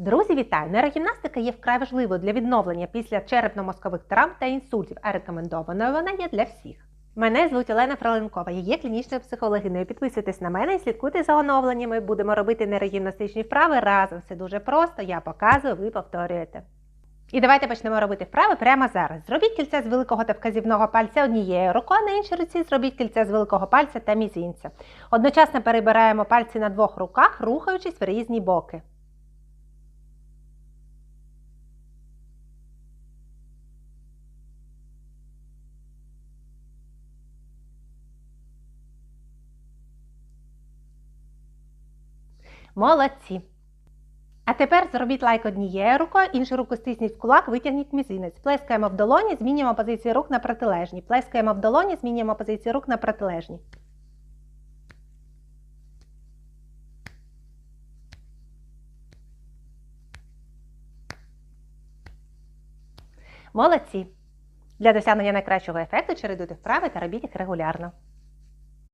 Друзі, вітаю! Нейрогімнастика є вкрай важливою для відновлення після черепно-мозкових травм та інсультів, а рекомендованою вона є для всіх. Мене звуть Олена Фраленкова, я є клінічною психологиною. Підписуйтесь на мене і слідкуйте за оновленнями. Будемо робити нейрогімнастичні вправи разом. Все дуже просто. Я показую, ви повторюєте. І давайте почнемо робити вправи прямо зараз. Зробіть кільце з великого та вказівного пальця однією рукою, а на іншій руці зробіть кільце з великого пальця та мізинця. Одночасно перебираємо пальці на двох руках, рухаючись в різні боки. Молодці! А тепер зробіть лайк однією рукою, іншу руку стисніть в кулак, витягніть мізинець. Плескаємо в долоні, змінюємо позицію рук на протилежні. Плескаємо в долоні, змінюємо позицію рук на протилежні. Молодці! Для досягнення найкращого ефекту чередуйте вправи та робіть їх регулярно.